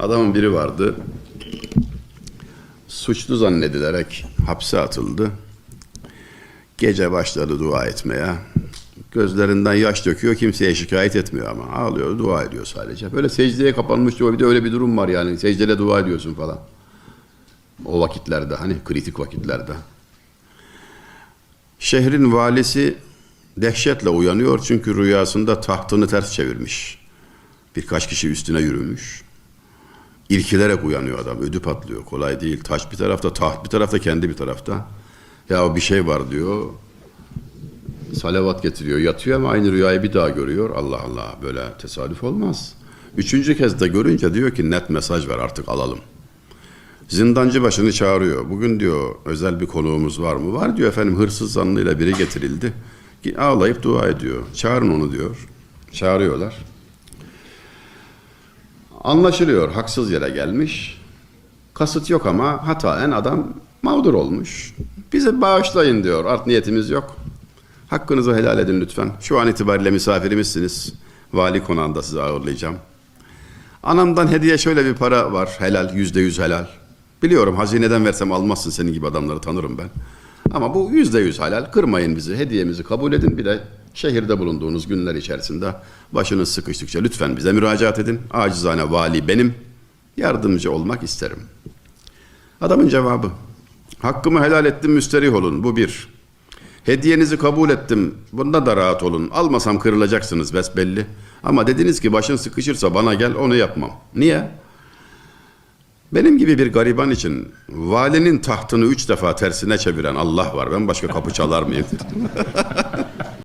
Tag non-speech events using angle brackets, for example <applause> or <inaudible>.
Adamın biri vardı. Suçlu zannedilerek hapse atıldı. Gece başladı dua etmeye. Gözlerinden yaş döküyor, kimseye şikayet etmiyor ama. Ağlıyor, dua ediyor sadece. Böyle secdeye kapanmış diyor. Bir de öyle bir durum var yani. Secdede dua ediyorsun falan. O vakitlerde hani kritik vakitlerde. Şehrin valisi dehşetle uyanıyor çünkü rüyasında tahtını ters çevirmiş. Birkaç kişi üstüne yürümüş. İrkilerek uyanıyor adam. Ödü patlıyor. Kolay değil. Taş bir tarafta, taht bir tarafta, kendi bir tarafta. Ya bir şey var diyor. Salavat getiriyor. Yatıyor ama aynı rüyayı bir daha görüyor. Allah Allah böyle tesadüf olmaz. Üçüncü kez de görünce diyor ki net mesaj ver artık alalım. Zindancı başını çağırıyor. Bugün diyor özel bir konuğumuz var mı? Var diyor efendim hırsız zanlıyla biri getirildi. Ağlayıp dua ediyor. Çağırın onu diyor. Çağırıyorlar. Anlaşılıyor haksız yere gelmiş. Kasıt yok ama hataen adam mağdur olmuş. Bize bağışlayın diyor. Art niyetimiz yok. Hakkınızı helal edin lütfen. Şu an itibariyle misafirimizsiniz. Vali konağında sizi ağırlayacağım. Anamdan hediye şöyle bir para var. Helal, yüzde yüz helal. Biliyorum hazineden versem almazsın senin gibi adamları tanırım ben. Ama bu yüzde yüz helal. Kırmayın bizi. Hediyemizi kabul edin. Bir de şehirde bulunduğunuz günler içerisinde başınız sıkıştıkça lütfen bize müracaat edin. Acizane vali benim. Yardımcı olmak isterim. Adamın cevabı. Hakkımı helal ettim müsterih olun. Bu bir. Hediyenizi kabul ettim. Bunda da rahat olun. Almasam kırılacaksınız besbelli. Ama dediniz ki başın sıkışırsa bana gel onu yapmam. Niye? Benim gibi bir gariban için valinin tahtını üç defa tersine çeviren Allah var. Ben başka kapı çalar mıyım? <laughs>